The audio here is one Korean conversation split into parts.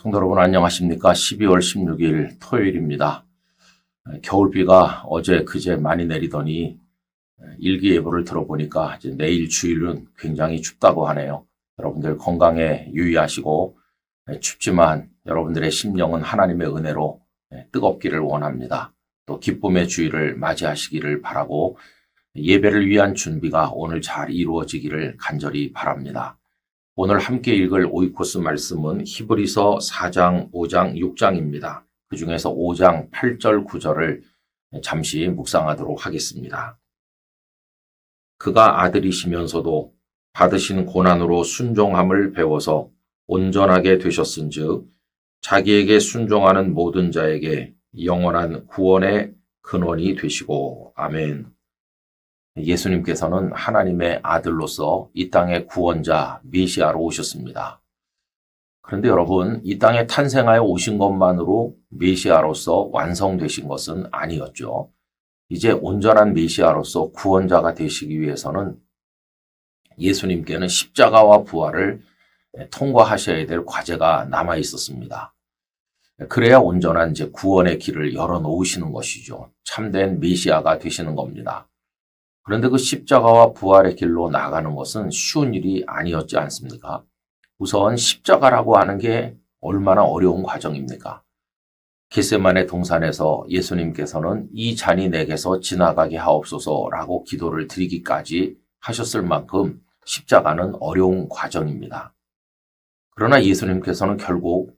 성도 여러분 안녕하십니까? 12월 16일 토요일입니다. 겨울비가 어제 그제 많이 내리더니 일기예보를 들어보니까 이제 내일 주일은 굉장히 춥다고 하네요. 여러분들 건강에 유의하시고 춥지만 여러분들의 심령은 하나님의 은혜로 뜨겁기를 원합니다. 또 기쁨의 주일을 맞이하시기를 바라고 예배를 위한 준비가 오늘 잘 이루어지기를 간절히 바랍니다. 오늘 함께 읽을 오이코스 말씀은 히브리서 4장, 5장, 6장입니다. 그 중에서 5장 8절, 9절을 잠시 묵상하도록 하겠습니다. 그가 아들이시면서도 받으신 고난으로 순종함을 배워서 온전하게 되셨은즉 자기에게 순종하는 모든 자에게 영원한 구원의 근원이 되시고 아멘. 예수님께서는 하나님의 아들로서 이 땅의 구원자 메시아로 오셨습니다. 그런데 여러분, 이 땅에 탄생하여 오신 것만으로 메시아로서 완성되신 것은 아니었죠. 이제 온전한 메시아로서 구원자가 되시기 위해서는 예수님께는 십자가와 부활을 통과하셔야 될 과제가 남아 있었습니다. 그래야 온전한 이제 구원의 길을 열어 놓으시는 것이죠. 참된 메시아가 되시는 겁니다. 그런데 그 십자가와 부활의 길로 나가는 것은 쉬운 일이 아니었지 않습니까? 우선 십자가라고 하는 게 얼마나 어려운 과정입니까? 게세만의 동산에서 예수님께서는 이 잔이 내게서 지나가게 하옵소서라고 기도를 드리기까지 하셨을 만큼 십자가는 어려운 과정입니다. 그러나 예수님께서는 결국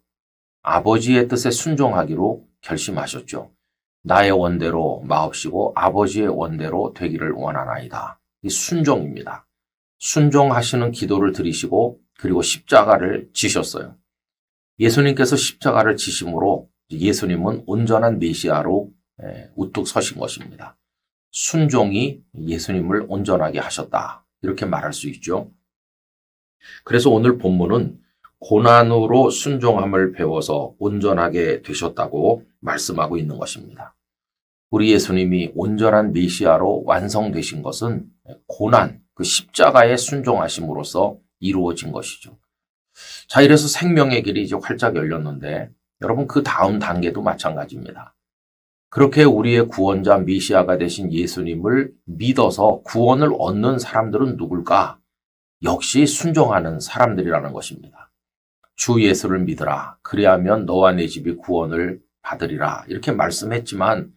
아버지의 뜻에 순종하기로 결심하셨죠. 나의 원대로 마옵시고 아버지의 원대로 되기를 원하나이다. 이 순종입니다. 순종하시는 기도를 드리시고 그리고 십자가를 지셨어요. 예수님께서 십자가를 지심으로 예수님은 온전한 메시아로 우뚝 서신 것입니다. 순종이 예수님을 온전하게 하셨다. 이렇게 말할 수 있죠. 그래서 오늘 본문은 고난으로 순종함을 배워서 온전하게 되셨다고 말씀하고 있는 것입니다. 우리 예수님이 온전한 메시아로 완성되신 것은 고난, 그 십자가에 순종하심으로써 이루어진 것이죠. 자, 이래서 생명의 길이 이제 활짝 열렸는데 여러분 그 다음 단계도 마찬가지입니다. 그렇게 우리의 구원자 메시아가 되신 예수님을 믿어서 구원을 얻는 사람들은 누굴까? 역시 순종하는 사람들이라는 것입니다. 주 예수를 믿으라. 그리하면 너와 내 집이 구원을 받으리라. 이렇게 말씀했지만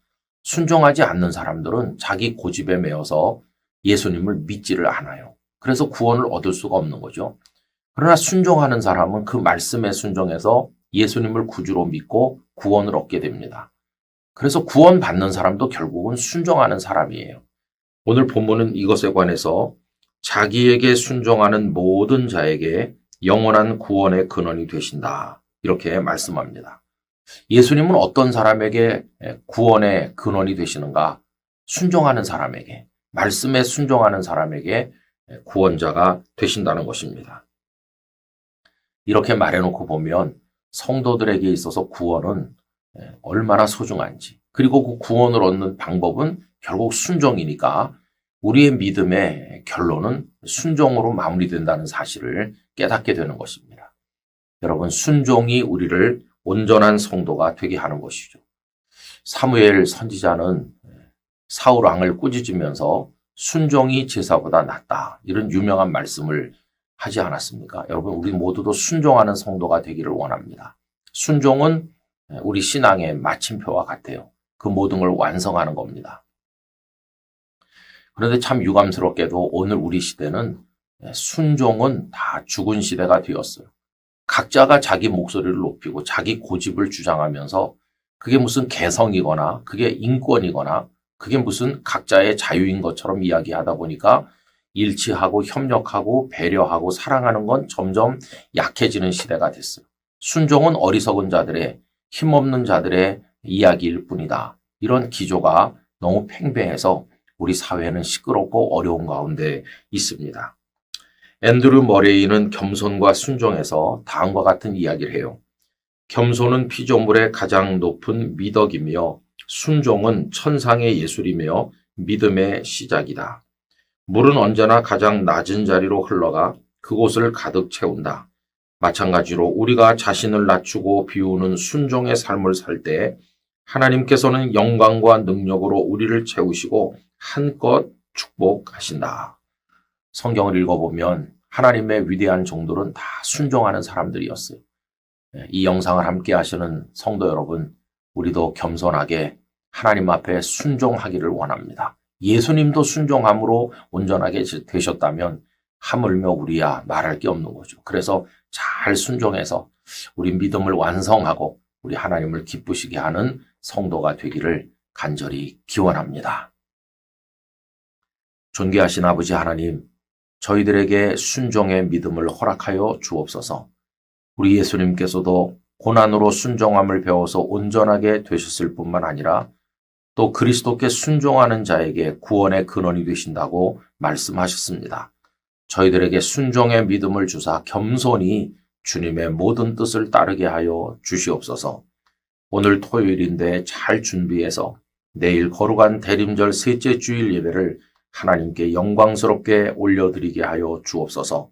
순종하지 않는 사람들은 자기 고집에 매여서 예수님을 믿지를 않아요. 그래서 구원을 얻을 수가 없는 거죠. 그러나 순종하는 사람은 그 말씀에 순종해서 예수님을 구주로 믿고 구원을 얻게 됩니다. 그래서 구원받는 사람도 결국은 순종하는 사람이에요. 오늘 본문은 이것에 관해서 자기에게 순종하는 모든 자에게 영원한 구원의 근원이 되신다. 이렇게 말씀합니다. 예수님은 어떤 사람에게 구원의 근원이 되시는가? 순종하는 사람에게, 말씀에 순종하는 사람에게 구원자가 되신다는 것입니다. 이렇게 말해놓고 보면 성도들에게 있어서 구원은 얼마나 소중한지, 그리고 그 구원을 얻는 방법은 결국 순종이니까 우리의 믿음의 결론은 순종으로 마무리된다는 사실을 깨닫게 되는 것입니다. 여러분, 순종이 우리를 온전한 성도가 되게 하는 것이죠. 사무엘 선지자는 사울 왕을 꾸짖으면서 순종이 제사보다 낫다. 이런 유명한 말씀을 하지 않았습니까? 여러분, 우리 모두도 순종하는 성도가 되기를 원합니다. 순종은 우리 신앙의 마침표와 같아요. 그 모든 걸 완성하는 겁니다. 그런데 참 유감스럽게도 오늘 우리 시대는 순종은 다 죽은 시대가 되었어요. 각자가 자기 목소리를 높이고 자기 고집을 주장하면서 그게 무슨 개성이거나 그게 인권이거나 그게 무슨 각자의 자유인 것처럼 이야기하다 보니까 일치하고 협력하고 배려하고 사랑하는 건 점점 약해지는 시대가 됐어요. 순종은 어리석은 자들의 힘없는 자들의 이야기일 뿐이다. 이런 기조가 너무 팽배해서 우리 사회는 시끄럽고 어려운 가운데 있습니다. 앤드루 머레이는 겸손과 순종에서 다음과 같은 이야기를 해요. 겸손은 피조물의 가장 높은 미덕이며 순종은 천상의 예술이며 믿음의 시작이다. 물은 언제나 가장 낮은 자리로 흘러가 그곳을 가득 채운다. 마찬가지로 우리가 자신을 낮추고 비우는 순종의 삶을 살 때 하나님께서는 영광과 능력으로 우리를 채우시고 한껏 축복하신다. 성경을 읽어보면 하나님의 위대한 종들은 다 순종하는 사람들이었어요. 예, 이 영상을 함께 하시는 성도 여러분, 우리도 겸손하게 하나님 앞에 순종하기를 원합니다. 예수님도 순종함으로 온전하게 되셨다면 하물며 우리야 말할 게 없는 거죠. 그래서 잘 순종해서 우리 믿음을 완성하고 우리 하나님을 기쁘시게 하는 성도가 되기를 간절히 기원합니다. 존귀하신 아버지 하나님, 저희들에게 순종의 믿음을 허락하여 주옵소서. 우리 예수님께서도 고난으로 순종함을 배워서 온전하게 되셨을 뿐만 아니라 또 그리스도께 순종하는 자에게 구원의 근원이 되신다고 말씀하셨습니다. 저희들에게 순종의 믿음을 주사 겸손히 주님의 모든 뜻을 따르게 하여 주시옵소서. 오늘 토요일인데 잘 준비해서 내일 거룩한 대림절 셋째 주일 예배를 하나님께 영광스럽게 올려드리게 하여 주옵소서.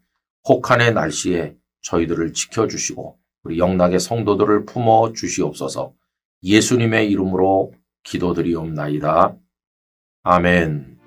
혹한의 날씨에 저희들을 지켜주시고 우리 영락의 성도들을 품어 주시옵소서. 예수님의 이름으로 기도드리옵나이다. 아멘.